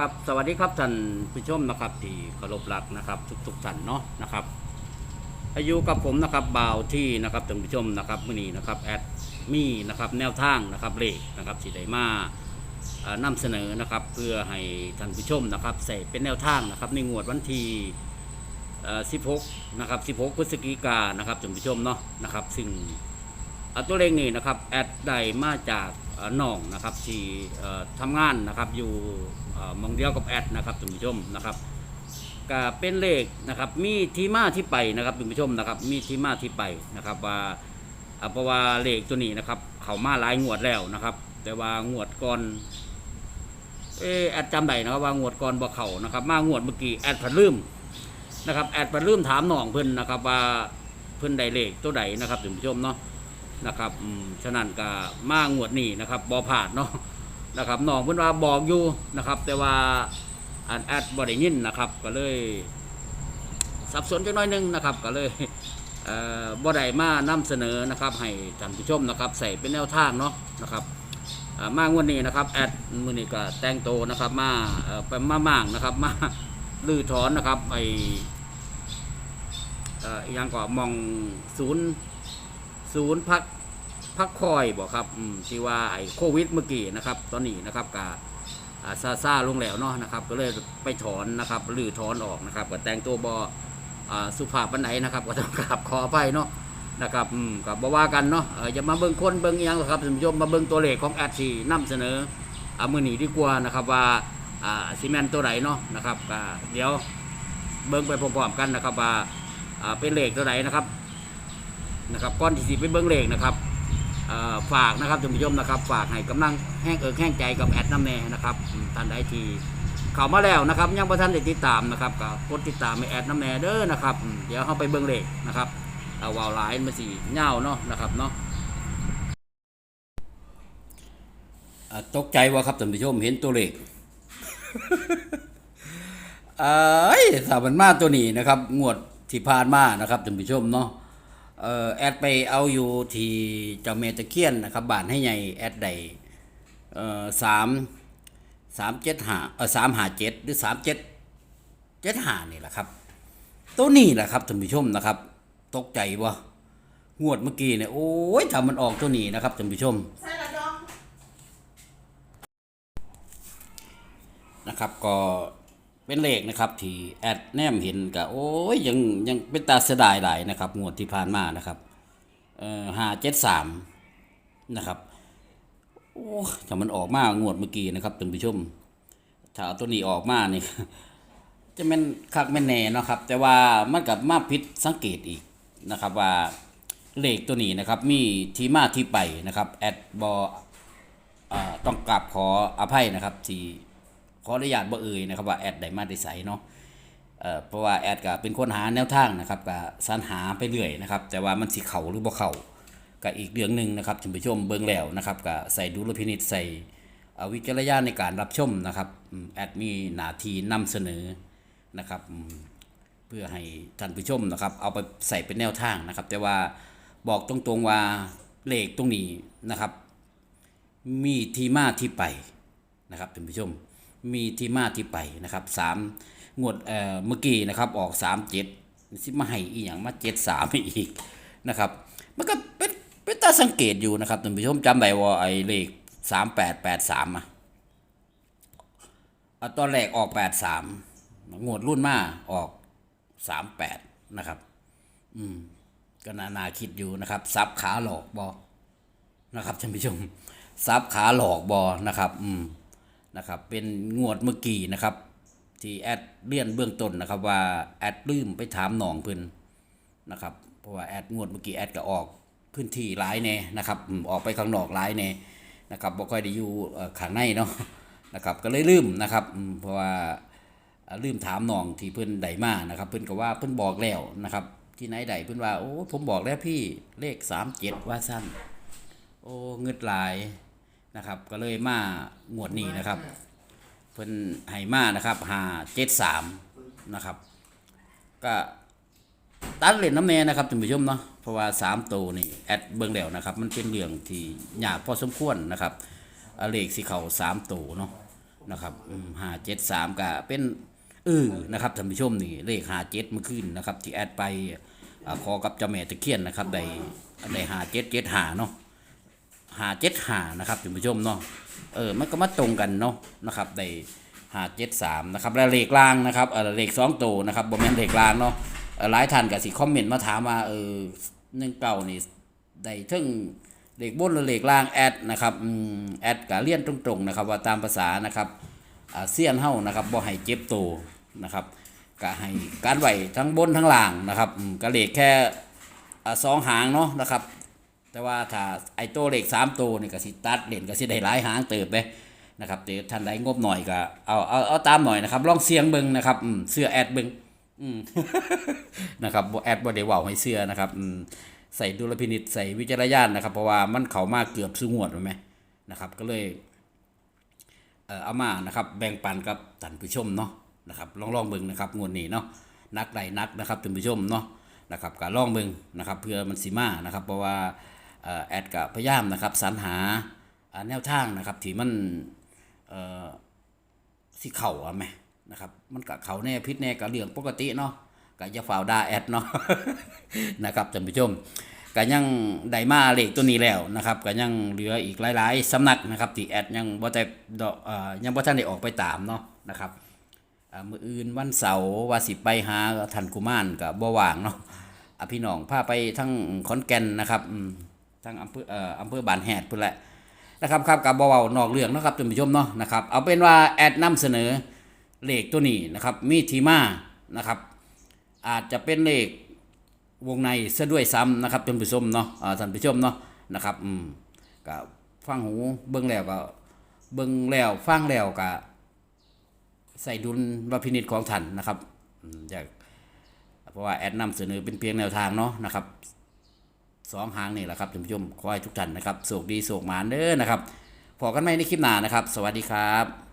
ครับสวัสดีครับท่านผู้ชมนะครับที่เคารพรักนะครับ ทุกๆท่านเนาะนะครับอายุกับผมนะครับบ่าวที่นะครับท่านผู้ชมนะครับมื่อนี้นะครับแอดมีนะครับแนวทางนะครับเลขนะครับสีไดมาเอ่อนำเสนอนะครับเพื่อให้ท่านผู้ชมนะครับใส่เป็นแนวทางนะครับในงวดวันที่เอ่อ16นะครับ16พฤศจิกายนนะครับท่านผู้ชมเนาะนะครับซึ่ง ตัวเลขนี่นะครับแอดได้มาจากน่อน้องนะครับที่ทำงานนะครับอยู่มองเดียวกับแอดนะครับท่านผู้ชมนะครับก็เป็นเลขนะครับมีที่มาที่ไปนะครับท่านผู้ชมนะครับมีที่มาที่ไปนะครับว่าเพราะว่าเลขตัวนี้นะครับเขามาหลายงวดแล้วนะครับ แต่ว่างวดก่อนเออแอดจำได้นะครับว่างวดก่อนบ่เขานะครับ มางวดเมื่อกี้แอดผัดลืมนะครับแอดผัดลืมถามน้องเพิ่นนะครับว่าเพิ่นได้เลขตัวใดนะครับท่านผู้ชมเนาะ นะครับอืมฉะนั้นก็มางวดนี้นะครับบอผ่านเนาะนะครับน้องเพิ่นว่าบอกอยู่นะครับ แต่ว่าอันแอดบ่ได้ยินนะครับ ก็เลยสับสนจักหน้อยนึงนะครับ ก็เลยเอ่อบ่ได้มานำเสนอนะครับ ให้ท่านผู้ชมนะครับ ใส่เป็นแนวทางเนาะนะครับอ่ามางวดนี้นะครับแอดมือนี้ก็แต่งโตนะครับ มาเอ่อไปมาม่างนะครับ มาลื้อถอนนะครับไออยังก็มองศูนย์ ศูนย์พักพักคอยบอกครับอืมที่ว่าไอ้โควิดเมื่อกี้นะครับ ตอนนี้นะครับกาซาซาลงแล้วเนาะนะครับ ก็เลยไปถอนนะครับหรือถอนออกนะครับก็แต่งตัวบอสุภาพปันไหนนะครับ ก็ต้องกราบขอไปเนาะนะครับกับบว่ากันเนาะเอย่ามาเบิ่งคนเบิ่งยังครับท่านผู้ชมมาเบิ่งตัวเลขของแอดที่นํเสนออามือหนีดีกว่านะครับว่าซีเมนต์ตัวไหนเนาะนะครับเดี๋ยวเบิ่งไปพร้อมๆกันนะครับว่าอ่าเป็นเลขตัวไหนนะครับ นะครับก่อนที่สิไปเบิ้งเลขนะครับฝากนะครับท่านผู้ชมนะครับ ฝากให้กำลังแห้งเอิกแห้งใจกับแอดน้ำแน่นะครับท่านใดที่เข้ามาแล้วนะครับ ยังบ่ท่านได้ติดตามนะครับก็กดติดตามให้แอดน้ำแน่เด้อนะครับ เดี๋ยวเข้าไปเบิ้งเลขนะครับเอาวาวหลายมาสีเง่าเนาะนะครับเนาะตกใจว่าครับท่านผู้ชมเห็นตัวเลขเอ้ยถ้ามันมาตัวนี้นะครับ งวดที่ผ่านมานะครับท่านผู้ชมเนาะ เอ่อแอดไปเอาอยู่ที่เจ้าเมตะเคียนนะครับบ้านให้ใหญ่แอดได้เอ่อสามสามเจ็ดหาเออสามหาเจ็ดหรือสามเจ็ดเจ็ดหานี่แหละครับ ตัวนี้แหละครับท่านผู้ชมนะครับ ตกใจวะงวดเมื่อกี้เนี่ยโอ้ยถ้ามันออกตัวนี้นะครับท่านผู้ชมใช่ละดองนะครับก็ เป็นเลขนะครับ ที่แอดแนมเห็นก็โอ้ยยังยังเป็นตาเสียดายหลายนะครับงวดที่ผ่านมานะครับเอ่อห้าเจ็ดสามนะครับโอ้ถ้ามันออกมางวดเมื่อกี้นะครับท่านผู้ชมถ้าเอาตัวนี้ออกมานี่จะเป็นคักแม่นแน่นะครับ แต่ว่ามันกับมาผิดสังเกตอีกนะครับว่าเลขตัวนี้นะครับ มีที่มาที่ไปนะครับแอดบอต้องกราบขออภัยนะครับที่ ขออนุญาตบ่เอ่ยนะครับว่าแอดได้มาได้ใสเนาะเอ่อเพราะว่าแอดก็เป็นคนหาแนวทางนะครับก็สรรหาไปเรื่อยนะครับ แต่ว่ามันสิเข้าหรือบ่เข้าก็อีกเรื่องหนึ่งนะครับท่านผู้ชมเบิ่งแล้วนะครับก็ใส่ดุลพินิจใส่วิจารณญาณในการรับชมนะครับแอดมีหน้าที่นำเสนอนะครับเพื่อให้ท่านผู้ชมนะครับ เอาไปใส่เป็นแนวทางนะครับ แต่ว่าบอกตรงๆว่าเลขตรงนี้นะครับ มีที่มาที่ไปนะครับท่านผู้ชม มีที่มาที่ไปนะครับสามงวดเอ่อเมื่อกี้นะครับออกสามเจ็ดสิมาให้อีหยังมาเจ็ดสามอีกนะครับ มันก็เป็นเป็นตาสังเกตอยู่นะครับท่านผู้ชมจำได้ว่าไอ้เลขสามแปดแปดสามอะอะตอนแรกออกแปดสามงวดรุ่นมาออกสามแปดนะครับ อืมก็นานาคิดอยู่นะครับซับขาหลอกบอนะครับท่านผู้ชมซับขาหลอกบอนะครับ อืม นะครับเป็นงวดเมื่อกี้นะครับที่แอดเลี่ยนเบื้องต้นนะครับว่าแอดลืมไปถามหนองเพิ่นนะครับเพราะว่าแอดงวดเมื่อกี้แอดก็ออกพื้นที่หลายแน่นะครับออกไปข้างนอกหลายแน่นะครับบ่ค่อยได้อยู่ข้างในเนาะนะครับก็เลยลืมนะครับเพราะว่าลืมถามน้องที่เพิ่อนไดมานะครับ เพิ่อนก็ว่าเพิ่อนบอกแล้วนะครับ ที่ไหนใดเพิ่อนว่าโอ้ผมบอกแล้วพี่เลข37ว่าสั้นโอ้เงึดหลาย นะครับ ก็เลยมางวดนี้นะครับ เพิ่นให้มานะครับหาเจ็ดสามนะครับ ก็ตัดเล่นน้ำแน่นะครับท่านผู้ชมเนาะเพราะว่าสามตัวนี่แอดเบิ่งแล้วนะครับ มันเป็นเรื่องที่ยากพอสมควรนะครับเอาเลขสีเขาสามตัวเนาะนะครับห้าเจ็ดสามก็เป็นเออนะครับท่านผู้ชมนี่เลขห้าเจ็ดเมื่อคืนนะครับ ที่แอดไปอ่าขอกับเจ้าแม่ตะเคียนนะครับได้ได้ห้าเจ็ดเจ็ดหาเนาะ หาเจ็ดหานะครับท่านผู้ชมเนาะเออมันก็มาตรงกันเนาะนะครับได้ห้าเจ็ดสามนะครับแล้วเลขล่างนะครับเออเลขสองตัวนะครับบ่แมนเลขล่างเนาะอ่อหลายท่านก็สิคอมเมนต์มาถามว่าเออหนึ่งเก่านี่ได้ถึงเลขบนหรือเลขล่างแอดนะครับแอดกะเลียนตรงๆนะครับว่าตามภาษานะครับเซียนเฮ้านะครับบ่ให้เจ็บตัวนะครับกะให้การไหวทั้งบนทั้งล่างนะครับกะเลขแค่อสองหางเนาะนะครับ แต่ว่าถ้าไอ้ตัวเลขสามตัวนี่ก็สิตัดเล่นก็สิได้หลายหางเติบเลยนะครับแต่ท่านใดงบหน่อยก็เอาเอาเอาตามหน่อยนะครับ ลองเสียงเบิ่งนะครับอืมเสื้อแอดเบิ่งอืมนะครับบ่แอดบ่ได้ว้าให้เสื้อนะครับอืมใส่ดุลพินิษใส่วิจารณญาณนะครับ เพราะว่ามันเข้ามาเกือบสุงวดแล้วไหมนะครับ ก็เลยเอ่อเอามานะครับแบ่งปันกับท่านผู้ชมเนาะนะครับลองลองเบิ่งนะครับงวดนี้เนาะนักใดนักนะครับท่านผู้ชมเนาะนะครับก็ลองเบิ่งนะครับ เพื่อมันสิมานะครับ เพราะว่า แอดกับพยายามนะครับสรรหาแนวทางนะครับที่มันเอ่อสิเข่าอะไหมนะครับ มันกับเขาแน่พิษแน่กับเรื่องปกติเนาะก็อย่าฝ่าวดาแอดเนาะนะครับท่านผู้ชมก็ยังได้มาเลขตัวนี้แล้วนะครับก็ยังเหลืออีกหลาย ๆสำนักนะครับที่แอดยังบ่ได้ดอกเอ่ยังบ่ทันได้ออกไปตามเนาะนะครับมืออื่นวันเสาร์ว่าสิไปหาท่านกุมารก็บ่ว่างเนาะอะพี่น้องพาไปทั้งขอนแก่นนะครับอื ทั้งอำเภอเอ่ออำเภอบานแฮดพุ่นแหละนะครับครับกับเว้านอกเรื่องนะครับท่านผู้ชมเนาะนะครับเอาเป็นว่าแอดนำเสนอเลขตัวนี้นะครับมีที่มานะครับ อาจจะเป็นเลขวงในซะด้วยซ้ำนะครับท่านผู้ชมเนาะท่านผู้ชมเนาะนะครับอืมก็ฟังหูเบิ่งแล้วก็เบิ่งแล้วฟังแล้วก็ใส่ดุลวพินิจของท่านนะครับอยากเพราะว่าแอดนำเสนอเป็นเพียงแนวทางเนาะนะครับ สองหางนี่แหละครับท่านผู้ชมขอให้ทุกท่านนะครับโชคดีโชคหมานเด้อนะครับพอกันไหมในคลิปหน้านะครับ สวัสดีครับ